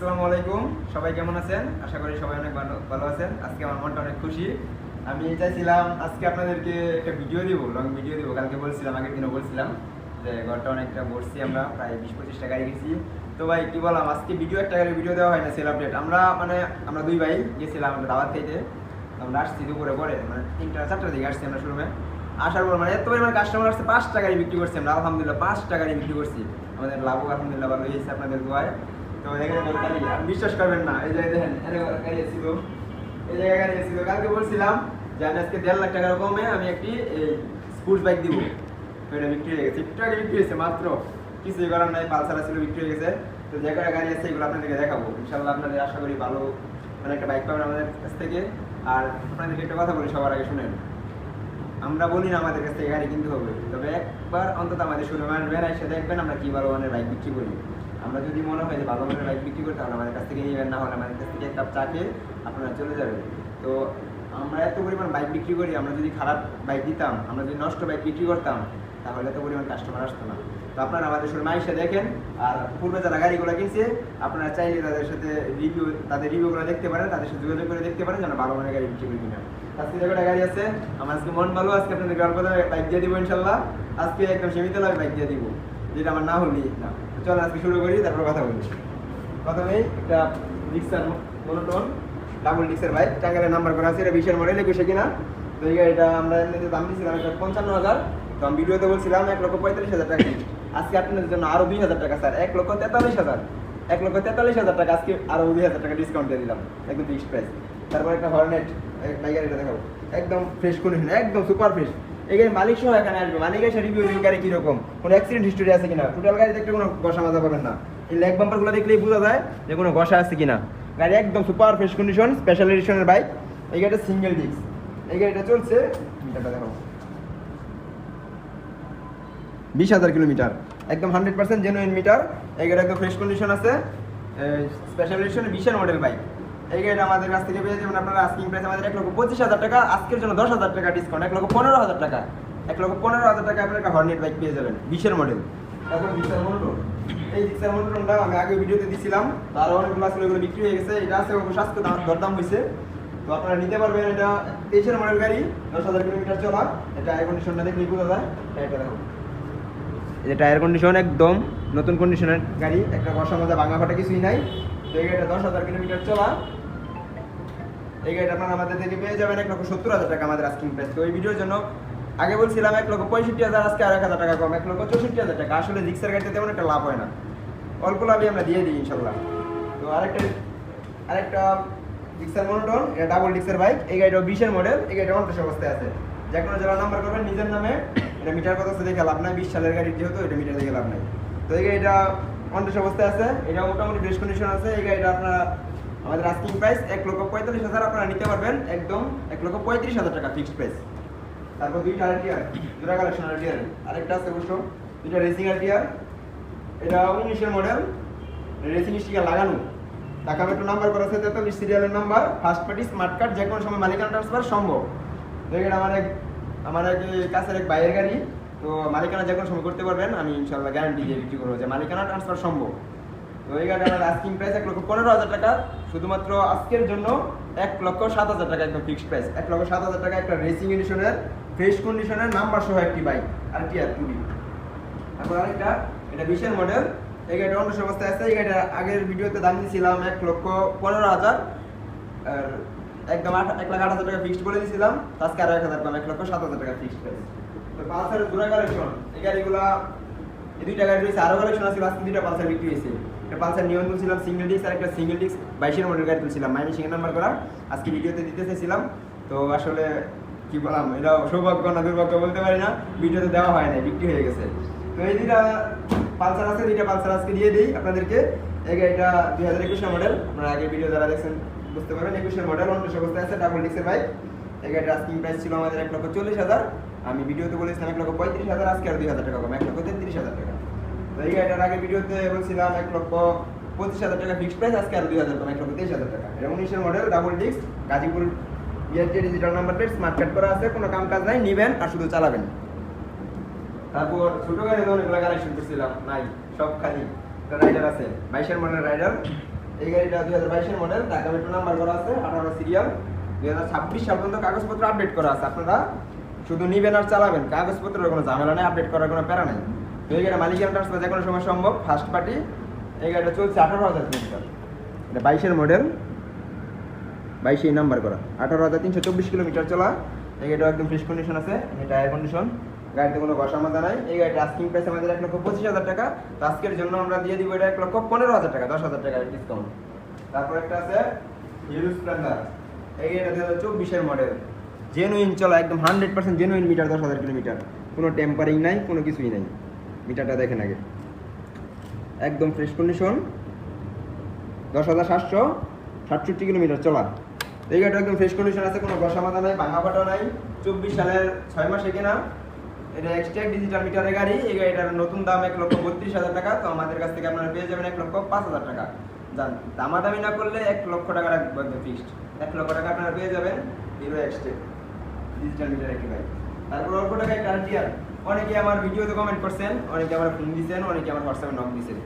আসসালামু আলাইকুম। সবাই কেমন আছেন? আশা করি সবাই অনেক ভালো ভালো আছেন। আজকে আমার মনটা অনেক খুশি। আমি চাইছিলাম আজকে আপনাদেরকে একটা ভিডিও দিব লং ভিডিও দিব। কালকে বলছিলাম, আগের দিনও বলছিলাম যে ঘরটা অনেকটা বসছি আমরা, প্রায় বিশ পঁচিশ টাকা গেছি তো ভাই, কি বললাম, আজকে ভিডিও একটা করে ভিডিও দেওয়া হয় না সেল আপডেট আমরা মানে আমরা দুই ভাই গেছিলাম আমরা দাওয়াত খেতে আমরা আসছি দুপুরে পরে মানে তিনটা, চারটার দিকে আসছি আমরা শোরুমে আসার পর মানে এত পরিমাণ কাস্টমার আসছে, পাঁচ টাকারই বিক্রি করছি আমরা, আলহামদুলিল্লাহ পাঁচ টাকারই বিক্রি করছি। আমাদের লাভও আলহামদুলিল্লাহ ভালো হয়েছে আপনাদের দোয়ায়। বিশ্বাস করবেন না, এই জায়গায় দেখেন এই জায়গায় গাড়ি কালকে বলছিলাম যে আমি আজকে দেড় লাখ টাকার কমে আমি একটি স্পোর্টস বাইক দিব। এটা বিক্রি হয়ে গেছে। একটু আগে বিক্রি হয়েছে, মাত্র। কিছুই করার নাই, পালসার ছিল, বিক্রি হয়ে গেছে। তো যে কটা গাড়ি আছে এগুলো আপনাদেরকে দেখাবো। ইনশাল্লাহ আপনাদের আশা করি ভালো মানে একটা বাইক পাবেন আমাদের কাছ থেকে। আর আপনাদেরকে একটা কথা বলি সবার আগে, শুনেন। আমরা বলি না আমাদের কাছ থেকে গাড়ি কিনতে হবে। তবে একবার অন্তত আমাদের শুনে আসবেন, এসে দেখবেন আমরা কি ভালো মানের বাইক বিক্রি করি। আমরা যদি মনে হয় যে ভালো মানের বাইক বিক্রি করতে তাহলে আমাদের কাছ থেকে নেবেন, না হলে আমাদের কাছ থেকে এক কাপ চা খেয়ে আপনারা চলে যাবেন। তো আমরা এত পরিমাণ বাইক বিক্রি করি, আমরা যদি খারাপ বাইক দিতাম আমরা যদি নষ্ট বাইক বিক্রি করতাম, তাহলে এত পরিমাণ কাস্টমার আসতো না। তো আপনারা আমাদের শোরুমে এসে দেখেন, আর পূর্বে যারা গাড়িগুলো কিনছে, আপনারা চাইলে তাদের সাথে রিভিউ তাদের রিভিউগুলো দেখতে পারেন, তাদের সাথে যোগাযোগ করে দেখতে পারেন যেন ভালো মানের গাড়ি বিক্রি করি কিনা। আজকে যে গাড়ি আছে, আমার আজকে মন ভালো, আজকে আপনাদের গল্প বাইক দিয়ে দিব ইনশাল্লাহ। আজকে একদম সীমিত লাভ বাইক দিয়ে দিব, যেটা আমার না হলি না চলো আজকে শুরু করি, তারপর কথা বলি প্রথমেই একটা রিক্সার মনোটন ডাবল ডিক্সের বাইক টাঙ্গালের নাম্বার করা আছে, এটা বিশের মডেল একুশে কিনা। তো এই গাড়িটা আমরা এমনিতে দাম দিয়েছিলাম একটা পঞ্চান্ন হাজার। তো আমি ভিডিওতে বলছিলাম, এক লক্ষ পঁয়তাল্লিশ হাজার টাকা আজকে আপনাদের জন্য আরও দুই হাজার টাকা, স্যার। এক লক্ষ তেতাল্লিশ হাজার। এক লক্ষ তেতাল্লিশ হাজার টাকা, আজকে আরও দুই হাজার টাকা ডিসকাউন্ট দিয়ে দিলাম, একদম ফিক্সড প্রাইস তারপর একটা হর্নেট বাইক এটা দেখাবো। একদম ফ্রেশ কন্ডিশন একদম সুপার ফ্রেশ গাড়ির মালিক সহ এখানে আসবে। মালিক এসে রিভিউ দিন গাড়ি কীরকম? কোনো অ্যাক্সিডেন্ট হিস্টোরি আছে কিনা? টোটাল গাড়ি দেখতে কোনো ঘষা মাজা পাবেন না। এই লেগ বাম্পারগুলো দেখলেই বোঝা যায় যে কোনো ঘষা আছে কিনা। গাড়ি একদম সুপার ফ্রেশ কন্ডিশন স্পেশাল এডিশনের বাইক এই গাড়িটা সিঙ্গেল ডিস্ক এই গাড়িটা চলছে মিটারটা দেখো বিশ হাজার কিলোমিটার। একদম হান্ড্রেড পার্সেন্ট জেনুইন মিটার এই গাড়ি একদম ফ্রেশ কন্ডিশন আছে। স্পেশাল এডিশনের বিশের মডেল বাইক এই গাড়িটা আমাদের কাছ থেকে পেয়ে যাবেন আপনারা আস্কিং প্রাইস আমাদের এক লক্ষ পঁচিশ হাজার টাকা। আজকের জন্য দশ হাজার টাকা ডিসকাউন্ট এক লক্ষ পনেরো হাজার টাকা। এক লক্ষ পনেরো হাজার টাকা আপনার একটা হর্নেট বাইক পেয়ে যাবেন, বিশের মডেল তারপর বিশের মডেল এই রিক্সার মোটরটা আমি আগে ভিডিওতে দিছিলাম, তারও অনেকগুলো আসলে ওগুলো বিক্রি হয়ে গেছে। এটা আছে আজকে দাম- দরদাম হয়েছে তো আপনারা নিতে পারবেন এটা তেইশের মডেল গাড়ি, দশ হাজার কিলোমিটার চলা। এটা এয়ার কন্ডিশনটা দেখলেই বোঝা যায়। এটা দেখো এটা টায়ার কন্ডিশন একদম, নতুন কন্ডিশনের গাড়ি, একটা বসা মজা, ভাঙা ফাটা কিছুই নাই। তো গাড়িটা দশ হাজার কিলোমিটার চলা। এই গাড়িটা আপনারা আমাদের থেকে পেয়ে যাবেন এক লক্ষ সত্তর হাজার টাকা আমাদের আস্কিং প্রাইস তো। এই ভিডিওর জন্য আগে বলছিলাম এক লক্ষ পঁয়ষট্টি হাজার, আজকে আর এক হাজার টাকা কম, এক লক্ষ চৌষট্টি হাজার টাকা। আসলে রিক্সার গাড়িতে তেমন একটা লাভ হয় না। অল্প লাভই আমরা দিয়ে দিই ইনশাল্লাহ। তো আরেকটা আরেকটা ডিক্সার মনোটন, এটা ডাবল ডিক্সের বাইক এই গাড়িটা বিশের মডেল এই গাড়িটা অন্তর্ষ অবস্থায় আছে। যে কোনো যারা নাম্বার করবেন নিজের নামে, এটা মিটার আছে দেখে লাভ নাই, বিশ সালের গাড়ি যেহেতু, এটা মিটার দেখে লাভ নাই। তো এই গাড়িটা অন্তর্ষ অবস্থায় আছে এটা মোটামুটি ফ্রেশ কন্ডিশন আছে। এই গাড়িটা আপনারা আমাদের আস্কিং প্রাইস এক লক্ষ পঁয়তাল্লিশ হাজার আপনারা নিতে পারবেন, একদম এক লক্ষ পঁয়ত্রিশ হাজার টাকা ফিক্সড প্রাইস তারপর দুইটা আর টিয়ার দুটা কালেকশন আর টিয়ার আরেকটা আছে অবশ্য, দুইটা রেসিং আর টিয়ার এটা উনিশের মডেল রেসিং স্টিকার লাগানো। ঢাকা মেট্রো নাম্বার করা আছে তেতাল্লিশ সিরিয়ালের number first party smart card যে কোনো সময় মালিকানা ট্রান্সফার সম্ভব। দেখেন আমার এক আমার এক, কাছের এক বাইরের গাড়ি। তো মালিকানা যে কোনো সময় করতে পারবেন, আমি ইনশাল্লাহ গ্যারান্টি দিয়ে বিক্রি করব যে মালিকানা ট্রান্সফার সম্ভব। তো এই গাড়ি আস্কিং প্রাইস এক লক্ষ পনেরো হাজার টাকা, শুধুমাত্র আজকের জন্য এক লক্ষ সাত হাজার টাকা একদম ফিক্সড প্রাইস এক লক্ষ সাত হাজার টাকা একটা রেসিং এডিশনের ফ্রেশ কন্ডিশনের নাম্বার সহ একটি বাইক আর কি আর টুবি তারপর আরেকটা, এটা বিশের মডেল এই গাড়িটা অন্য অবস্থায় আছে, এই গাড়িটা আগের ভিডিওতে দাম দিয়েছিলাম এক লক্ষ পনেরো হাজার। আর একদম আট, এক লাখ আট হাজার টাকা ফিক্সড বলে দিয়েছিলাম আজকে আরও এক হাজার কম এক লক্ষ সাত হাজার টাকা ফিক্সড প্রাইস তো পালসারের দুটা কালেকশন এই গাড়িগুলা, এই দুইটা গাড়ি রয়েছে, আরও কালেকশন আছে আজকে দুইটা পালসার বিক্রি হয়েছে। পালসার নিয়ন তুলছিলাম সিঙ্গেল ডিস্ক আর একটা সিঙ্গেল ডিস্ক বাইশের মডেল গাড়ি তুলছিলাম, মাইনে সিঙ্গেল নাম্বার করা। আজকে ভিডিওতে দিতে চেয়েছিলাম তো আসলে কি বললাম, এটা সৌভাগ্য না দুর্ভাগ্য বলতে পারি না, ভিডিওতে দেওয়া হয় না বিক্রি হয়ে গেছে। তো এই দুইটা পালসার আছে, দুইটা পালসার আজকে দিয়ে দিই আপনাদেরকে। এই গাড়িটা দুই হাজার একুশের মডেল, আপনারা আগে ভিডিও যারা দেখছেন বুঝতে পারবেন, একুশের মডেল অন্য অবস্থায় আছে ডাবল ডিস্কের বাইক এই গাড়িটার আস্কিং প্রাইস ছিল আমাদের এক লক্ষ চল্লিশ হাজার। আমি ভিডিওতে বলেছিলাম এক লক্ষ পঁয়ত্রিশ হাজার, আজকে আর দুই হাজার টাকা কম, এক লক্ষ তেত্রিশ হাজার টাকা। এই গাড়িটার আগে ভিডিওতে বলছিলাম, এক লক্ষ পঁচিশ হাজার টাকা ফিক্সড হাজার হাজার টাকা। মডেল ডাবল গাজীপুর নাম্বার আছে কাম কাজ নাই, নিবেন আর শুধু চালাবেন। তারপর সব রাইডার আছে, বাইশের মডেল রাইডার এই গাড়িটা দুই হাজার বাইশের মডেল নাম্বার আছে সিরিয়াল দুই হাজার ছাব্বিশ সাল পর্যন্ত কাগজপত্র আপডেট করা আছে, আপনারা শুধু নিবেন আর চালাবেন। কাগজপত্রের কোনো ঝামেলা নেই আপডেট করার কোনো প্যারা নেই। এই গাড়ি মালিকের ট্রান্সফার যে কোনো সময় সম্ভব ফার্স্ট পার্টি এই গাড়িটা চলছে, আঠারো হাজার কিলোমিটার এটা বাইশের মডেল বাইশে নাম্বার করা। আঠারো হাজার তিনশো চব্বিশ কিলোমিটার চলা। এই গাড়িটা একদম ফ্রেশ কন্ডিশন আছে এটা এয়ার কন্ডিশন গাড়িতে কোনো মাজা নাই। এই গাড়িটা আস্কিং প্রাইস আমাদের এক লক্ষ পঁচিশ হাজার টাকা। তো আজকের জন্য আমরা দিয়ে দিব এটা এক লক্ষ পনেরো হাজার টাকা, দশ হাজার টাকা ডিসকাউন্ট তারপর একটা আছে হিরো স্প্লেন্ডার এই গাড়িটা দু চব্বিশের মডেল জেনুইন চলা, একদম হান্ড্রেড পার্সেন্ট জেনুইন মিটার দশ হাজার কিলোমিটার কোনো টেম্পারিং নাই, কোনো কিছুই নাই। মিটারটা দেখেন আগে। একদম ফ্রেশ কন্ডিশন দশ হাজার সাতশো সাতষট্টি কিলোমিটার, চলা। এই গাড়িটা একদম ফ্রেশ কন্ডিশন আছে, কোনো বসা মাথা নাই, ভাঙা ফাটা নাই। চব্বিশ সালের ছয় মাসে কেনা। এটা এক্সট্রা ডিজিটাল মিটারের গাড়ি। এই গাড়িটার নতুন দাম এক লক্ষ বত্রিশ হাজার টাকা। তো আমাদের কাছ থেকে আপনারা পেয়ে যাবেন এক লক্ষ পাঁচ হাজার টাকা। জান দামাদামি না করলে এক লক্ষ টাকা একদম ফিক্সড এক লক্ষ টাকা আপনারা পেয়ে যাবেন। হিরো এক্সট্রা ডিজিটাল মিটার একটি গাড়ি তারপর অল্প টাকায় টার্টিয়ার অনেকে আমার ভিডিওতে কমেন্ট করছেন, অনেকে আমার ফোন দিয়েছেন অনেকে আমার হোয়াটসঅ্যাপে নক দিয়েছেন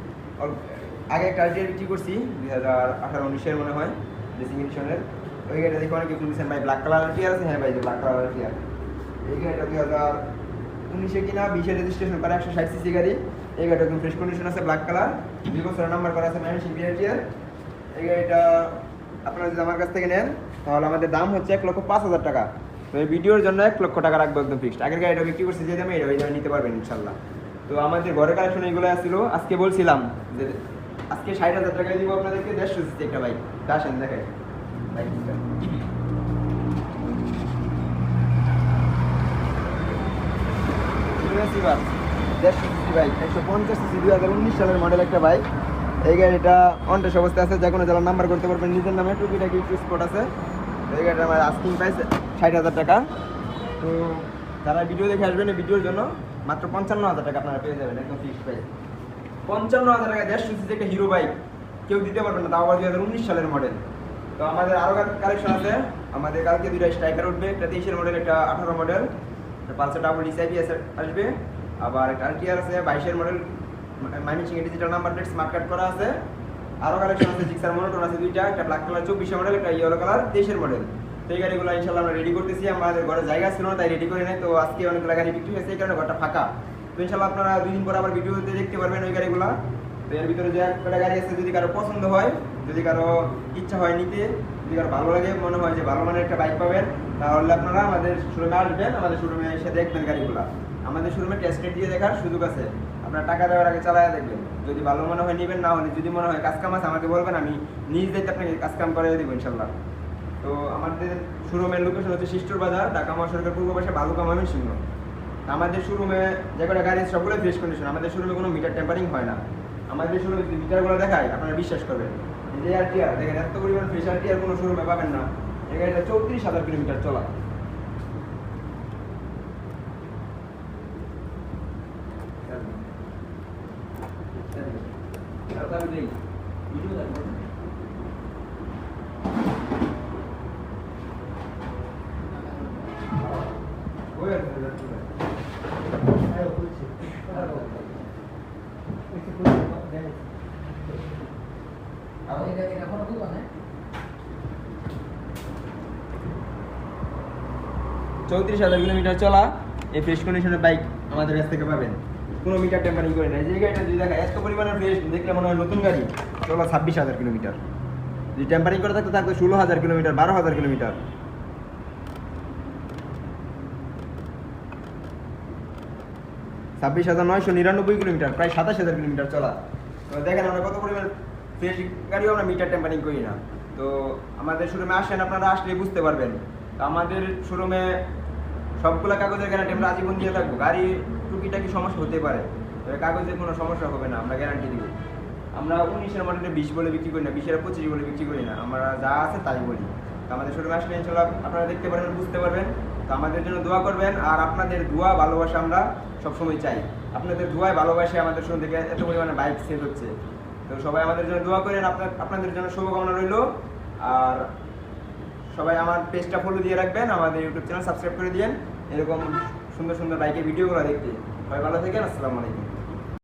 আগে টার্টিয়ার বিক্রি করছি, দুই হাজার আঠারো উনিশের মনে হয় ড্রেসিং এডিশনের ওই গাড়িটা দেখে অনেকে ফোন দিয়েছেন ভাই ব্ল্যাক কালার টিয়ার আছে? হ্যাঁ ভাই যে ব্ল্যাক কালার টিয়ার এই গাড়িটা দুই হাজার উনিশে কিনা, বিশে রেজিস্ট্রেশন করা একশো ষাট সিসি গাড়ি। এই গাড়িটা ফ্রেশ কন্ডিশন আছে ব্ল্যাক কালার দুই বছরের নাম্বার করা আছে ম্যান সিপিআর টিয়ার এই গাড়িটা আপনারা যদি আমার কাছ থেকে নেন, তাহলে আমাদের দাম হচ্ছে এক লক্ষ পাঁচ হাজার টাকা। তো এই ভিডিওর জন্য এক লক্ষ টাকা রাখব একদম ফিক্সড আগের গাড়িটা বিক্রি করছি, যে দামে এটা ওই দামে নিতে পারবেন ইনশাল্লাহ। তো আমাদের ঘরের কালেকশন এগুলো আসছিল আজকে বলছিলাম যে আজকে ষাট হাজার টাকায় দিব আপনাদেরকে, দেড়শো সিসি একটা বাইক তা আসেন দেখেন বাইকটা দেড়শো একশো পঞ্চাশ হাজার উনিশ সালের একটা বাইক এই গাড়িটা আছে, যে কোনো নাম্বার পারবেন। নিজের নামে আছে। এই গাড়িটা আমার আস্কিং প্রাইস ষাট হাজার টাকা। তো যারা ভিডিও দেখে আসবেন এই ভিডিওর জন্য মাত্র পঞ্চান্ন হাজার টাকা আপনারা পেয়ে যাবেন, একদম ফিক্সড প্রাইস পঞ্চান্ন হাজার টাকা দেড়শো সিসি একটা হিরো বাইক কেউ দিতে পারবে না, তাও আবার দুই হাজার উনিশ সালের মডেল তো আমাদের আরও কালেকশন আছে। আমাদের কালকে দুইটা স্ট্রাইকার উঠবে, একটা তেইশের মডেল একটা আঠারো মডেল পাঁচশো ডাবল ডিসাইপি আসবে। আবার একটা আরটিআর আছে, বাইশের model মাইমিচিং digital number plate smart card করা আছে। আরও কালেকশন আছে জিক্সার মনোটন আছে দুইটা, একটা ব্ল্যাক কালার চব্বিশের মডেল একটা ইয়েলো কালার তেইশের মডেল এই গাড়িগুলো ইনশাল্লাহ আমরা রেডি করতেছি। আমাদের ঘরে জায়গা ছিল না, তাই রেডি করে নেই। তো আজকে অনেকগুলো গাড়ি বিক্রি হয়েছে, এই কারণে ঘরটা ফাঁকা। তো ইনশাল্লাহ আপনারা দুই দিন পর আবার ভিডিওতে দেখতে পারবেন ওই গাড়িগুলো। তো এর ভিতরে যে একটা গাড়ি আছে, যদি কারও পছন্দ হয়, যদি কারও ইচ্ছা হয় নিতে, যদি কারও ভালো লাগে, মনে হয় যে ভালো মানের একটা বাইক পাবেন, তাহলে আপনারা আমাদের শোরুমে আসবেন, আমাদের শোরুমে এসে দেখবেন গাড়িগুলো। আমাদের শোরুমে টেস্ট দিয়ে দেখার সুযোগ আছে। আপনারা টাকা দেওয়ার আগে চালায় দেখবেন। যদি ভালো মনে হয় নেবেন, না হলে যদি মনে হয় কাজ কাম আছে, আমাকে বলবেন, আমি নিজ দায়িত্বে আপনাকে কাজ কাম করে দেবো ইনশাল্লাহ তো আমাদের শোরুমের লোকেশন হচ্ছে শিষ্টর বাজার, ঢাকা মহাসড়কের পূর্ব পাশে বালুকা ময়মনসিংহ আমাদের শোরুমে যে কটা গাড়ি সবগুলো ফ্রেশ কন্ডিশন আমাদের শোরুমে কোনো মিটার টেম্পারিং হয় না। আমাদের শোরুমে যদি মিটারগুলো দেখায় আপনারা বিশ্বাস করবেন। যে আর টিআর দেখেন এত পরিমাণ ফ্রেশ আর টিআর কোনো শোরুমে পাবেন না। এই গাড়িটা চৌত্রিশ হাজার কিলোমিটার চলা। চৌত্রিশ হাজার কিলোমিটার চলা, এই ফ্রেশ কন্ডিশনের বাইক আমাদের কাছ থেকে পাবেন। কোনো মিটার টেম্পারিং করে না যে গাড়িটা যদি দেখা, এত ফ্রেশ দেখলে মনে হয় নতুন গাড়ি। চলা ছাব্বিশ হাজার কিলোমিটার। যদি টেম্পারিং করে থাকতো থাকতো ষোলো হাজার কিলোমিটার, বারো হাজার কিলোমিটার। ছাব্বিশ হাজার নয়শো নিরানব্বই কিলোমিটার, প্রায় সাতাশ হাজার কিলোমিটার চলা। দেখেন আমরা কত পরিমাণ ফ্রেশ গাড়িও আমরা মিটার টেম্পারিং করি না। তো আমাদের শোরুমে আসেন, আপনারা আসলে বুঝতে পারবেন। তো আমাদের শোরুমে সবগুলা কাগজের গ্যারান্টি আমরা আজীবন দিয়ে থাকব গাড়ি টুকিটাকি সমস্যা হতে পারে? তবে কাগজের কোনো সমস্যা হবে না, আমরা গ্যারান্টি দিব। আমরা উনিশের মডেলে বিশ বলে বিক্রি করি না বিশের পঁচিশ বলে বিক্রি করি না, আমরা যা আছে তাই বলি। আমাদের শোরুমে আসলে ইনশাল্লাহ আপনারা দেখতে পারবেন, বুঝতে পারবেন। তো আমাদের জন্য দোয়া করবেন, আর আপনাদের দোয়া, ভালোবাসা আমরা সবসময় চাই। আপনাদের দোয়ায় ভালোবাসে আমাদের সঙ্গে থেকে এত পরিমাণে বাইক সেল হচ্ছে। তো সবাই আমাদের জন্য দোয়া করেন, আপনার, আপনাদের জন্য শুভকামনা রইল। আর সবাই আমার পেজটা ফলো দিয়ে রাখবেন, আমাদের ইউটিউব চ্যানেল সাবস্ক্রাইব করে দিয়েন। এরকম সুন্দর সুন্দর বাইকের ভিডিওগুলো দেখতে। সবাই ভালো থাকেন, আসসালামু আলাইকুম।